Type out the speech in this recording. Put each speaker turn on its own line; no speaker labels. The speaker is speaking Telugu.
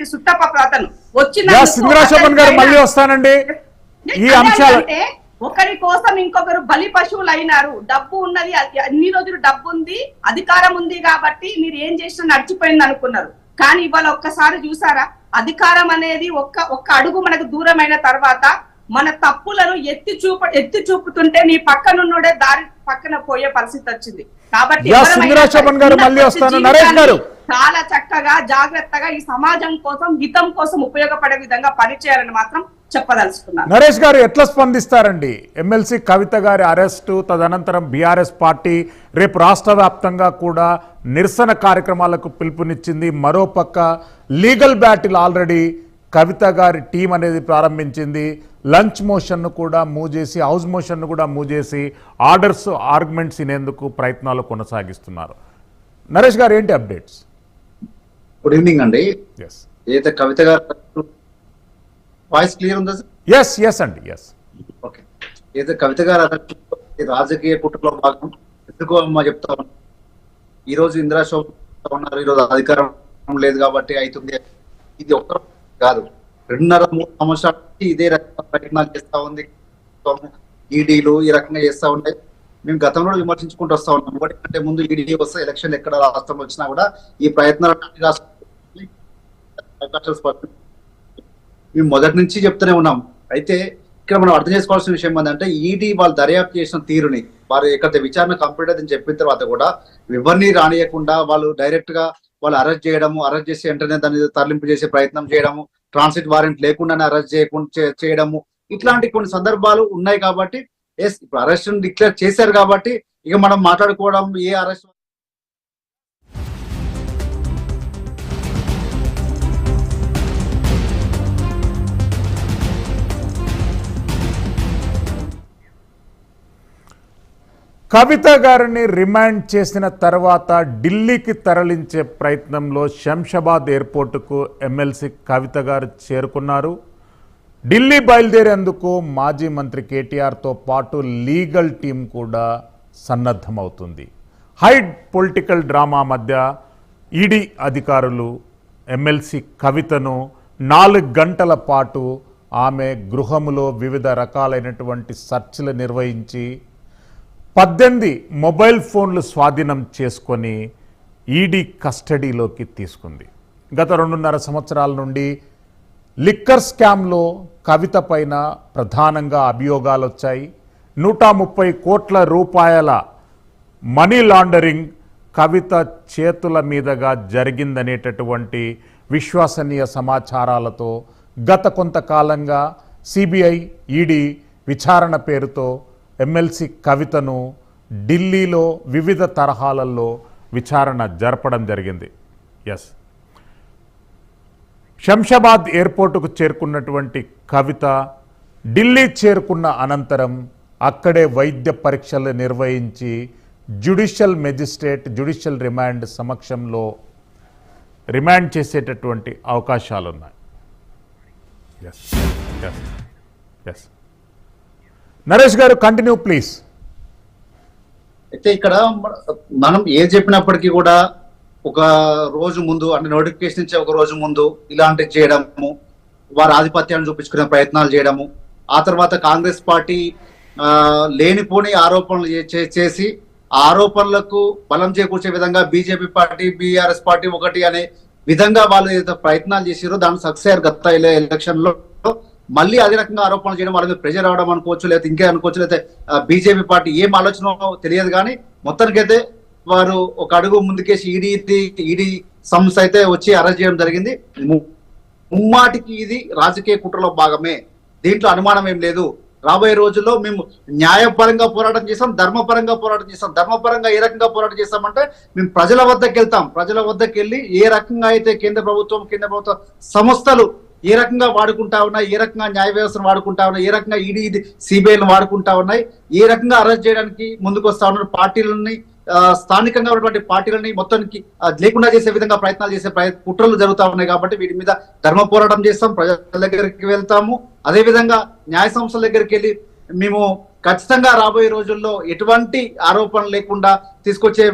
వీటి సుట్టప అతను
ఇందిరాశోభన్ గారు మళ్ళీ వస్తానండి. ఈ అంశాలు
ఒకరి కోసం ఇంకొకరు బలి పశువులు అయినారు. డబ్బు ఉన్నది అన్ని రోజులు డబ్బు ఉంది అధికారం ఉంది కాబట్టి మీరు ఏం చేసినా నడిచిపోయింది అనుకున్నారు. కానీ ఇవాళ ఒక్కసారి చూసారా? అధికారం అనేది ఒక్క ఒక్క అడుగు మనకు దూరమైన తర్వాత మన తప్పులను ఎత్తి చూప ఎత్తి చూపుతుంటే నీ పక్కనున్నోడే దారి పక్కన పోయే పరిస్థితి వచ్చింది. కాబట్టి
గారు మళ్ళీ వస్తాను. నరేష్ గారు.
చాలా చక్కగా జాగ్రత్తగా ఈ సమాజం కోసం హితం కోసం ఉపయోగపడే విధంగా పనిచేయాలని మాత్రం చెప్పదలుచుకున్నాను.
నరేష్ గారు ఎట్లా స్పందిస్తారండి? ఎమ్మెల్సీ కవిత గారి అరెస్టు తదనంతరం బీఆర్ఎస్ పార్టీ రేపు రాష్ట్ర వ్యాప్తంగా కూడా నిరసన కార్యక్రమాలకు పిలుపునిచ్చింది. మరోపక్క లీగల్ బ్యాటిల్ ఆల్రెడీ కవిత గారి టీం అనేది ప్రారంభించింది. లంచ్ మోషన్ను కూడా మూవ్ చేసి హౌస్ మోషన్ను కూడా మూవ్ చేసి ఆర్డర్స్ ఆర్గ్యుమెంట్స్ ఇనేందుకు ప్రయత్నాలు కొనసాగిస్తున్నారు. నరేష్ గారు ఏంటి అప్డేట్స్?
గుడ్ ఈవినింగ్ అండి ఏదైతే కవిత గారు వాయిస్ క్లియర్ ఉందా
ఎస్ ఎస్ అండి ఎస్
ఓకే ఏదైతే కవిత గారు రాజకీయ కుట్రలో భాగం ఎందుకు అమ్మ చెప్తా ఉన్నా? ఈ రోజు ఇందిరా శోభ ఉన్నారు ఈ రోజు అధికారం లేదు కాబట్టి అవుతుంది. ఇది ఒక్క కాదు. రెండున్నర మూడు సంవత్సరాల ఇదే రకంగా ప్రయత్నాలు చేస్తా ఉంది. ఈడీలు ఈ రకంగా చేస్తా ఉంటాయి మేము గతంలో విమర్శించుకుంటూ వస్తా ఉన్నాం. ఒకటి కంటే ముందు ఈడీ వస్తే ఎలక్షన్ ఎక్కడ రాష్ట్రంలో వచ్చినా కూడా ఈ ప్రయత్నాలు స్పష్టం మేము మొదటి నుంచి చెప్తూనే ఉన్నాం. అయితే ఇక్కడ మనం అర్థం చేసుకోవాల్సిన విషయం ఏంటంటే ఈడీ వాళ్ళు దర్యాప్తు చేసిన తీరుని వారు ఎక్కడైతే విచారణ కంప్లీట్ అని చెప్పిన తర్వాత కూడా ఎవరిని రానియకుండా వాళ్ళు డైరెక్ట్గా వాళ్ళు అరెస్ట్ చేయడము అరెస్ట్ చేసి వెంటనే దాన్ని తరలింపు చేసే ప్రయత్నం చేయడము ట్రాన్సిట్ వారెంట్ లేకుండానే అరెస్ట్ చేయకుండా చేయడము ఇట్లాంటి కొన్ని సందర్భాలు ఉన్నాయి కాబట్టి ఎస్ ఇప్పుడు అరెస్ట్ డిక్లేర్ చేశారు కాబట్టి ఇక మనం మాట్లాడుకోవడం ఏ అరెస్ట్
కవిత గారిని రిమాండ్ చేసిన తర్వాత ఢిల్లీకి తరలించే ప్రయత్నంలో శంషాబాద్ ఎయిర్పోర్టుకు ఎమ్మెల్సీ కవిత గారు చేరుకున్నారు. ఢిల్లీ బయలుదేరేందుకు మాజీ మంత్రి కేటీఆర్తో పాటు లీగల్ టీం కూడా సన్నద్ధమవుతుంది. హైడ్ పొలిటికల్ డ్రామా మధ్య ఈడీ అధికారులు ఎమ్మెల్సీ కవితను నాలుగు గంటల పాటు ఆమె గృహములో వివిధ రకాలైనటువంటి సర్చ్లు నిర్వహించి పద్దెనిమిది మొబైల్ ఫోన్లు స్వాధీనం చేసుకొని ఈడీ కస్టడీలోకి తీసుకుంది. గత రెండున్నర సంవత్సరాల నుండి లిక్కర్ స్కామ్లో కవిత పైన ప్రధానంగా అభియోగాలు వచ్చాయి. నూట ముప్పై కోట్ల రూపాయల మనీ లాండరింగ్ కవిత చేతుల మీదుగా జరిగిందనేటటువంటి విశ్వసనీయ సమాచారాలతో గత కొంతకాలంగా సిబిఐ ఈడీ విచారణ పేరుతో ఎమ్మెల్సీ కవితను ఢిల్లీలో వివిధ తరహాలలో విచారణ జరపడం జరిగింది. ఎస్ శంషాబాద్ ఎయిర్పోర్టుకు చేరుకున్నటువంటి కవిత ఢిల్లీ చేరుకున్న అనంతరం అక్కడే వైద్య పరీక్షలు నిర్వహించి జ్యుడిషియల్ మెజిస్ట్రేట్ జ్యుడిషియల్ రిమాండ్ సమక్షంలో రిమాండ్ చేసేటటువంటి అవకాశాలున్నాయి. ఎస్ ఎస్ ఎస్ నరేష్ గారు కంటిన్యూ ప్లీజ్
అయితే ఇక్కడ మనం ఏ చెప్పినప్పటికీ కూడా ఒక రోజు ముందు అంటే నోటిఫికేషన్ ఇచ్చే ఒక రోజు ముందు ఇలాంటివి చేయడము వారి ఆధిపత్యాన్ని చూపించుకునే ప్రయత్నాలు చేయడము ఆ తర్వాత కాంగ్రెస్ పార్టీ లేనిపోని ఆరోపణలు చే- చేసి ఆరోపణలకు బలం చేకూర్చే విధంగా బీజేపీ పార్టీ బీఆర్ఎస్ పార్టీ ఒకటి అనే విధంగా వాళ్ళు ఏదైతే ప్రయత్నాలు చేసిరో దాన్ని సక్సెస్ అయ్యారు గత ఎలక్షన్లో మళ్ళీ అదే రకంగా ఆరోపణలు చేయడం వాళ్ళ మీద ప్రెజర్ అవడం అనుకోవచ్చు లేకపోతే ఇంకే అనుకోవచ్చు లేకపోతే బీజేపీ పార్టీ ఏం ఆలోచన తెలియదు కానీ మొత్తానికైతే వారు ఒక అడుగు ముందుకేసి ఈడీ ఈడీ సంస్థ అయితే వచ్చి అరెస్ట్ చేయడం జరిగింది. ము- ముమ్మాటికి ఇది రాజకీయ కుట్రలో భాగమే. దీంట్లో అనుమానం ఏం లేదు. రాబోయే రోజుల్లో మేము న్యాయపరంగా పోరాటం చేస్తాం ధర్మపరంగా పోరాటం చేస్తాం. ధర్మపరంగా ఏ రకంగా పోరాటం చేస్తామంటే మేము ప్రజల వద్దకు వెళ్తాం ప్రజల వద్దకు వెళ్ళి ఏ రకంగా అయితే కేంద్ర ప్రభుత్వం కేంద్ర ప్రభుత్వ సంస్థలు ఏ రకంగా వాడుకుంటా ఉన్నాయి ఏ రకంగా న్యాయ వ్యవస్థను వాడుకుంటా ఉన్నాయి ఏ రకంగా ఈడీ సిబిఐని వాడుకుంటా ఉన్నాయి. ఏ రకంగా అరెస్ట్ చేయడానికి ముందుకు వస్తా ఉన్నారు. పార్టీలని స్థానికంగా ఉన్నటువంటి పార్టీలని మొత్తానికి లేకుండా చేసే విధంగా ప్రయత్నాలు చేసే కుట్రలు జరుగుతూ ఉన్నాయి కాబట్టి వీటి మీద ధర్మ పోరాటం చేస్తాం ప్రజల దగ్గరికి వెళ్తాము. అదే విధంగా న్యాయ సంస్థల దగ్గరికి వెళ్ళి మేము ఖచ్చితంగా రాబోయే రోజుల్లో ఎటువంటి ఆరోపణలు లేకుండా తీసుకొచ్చే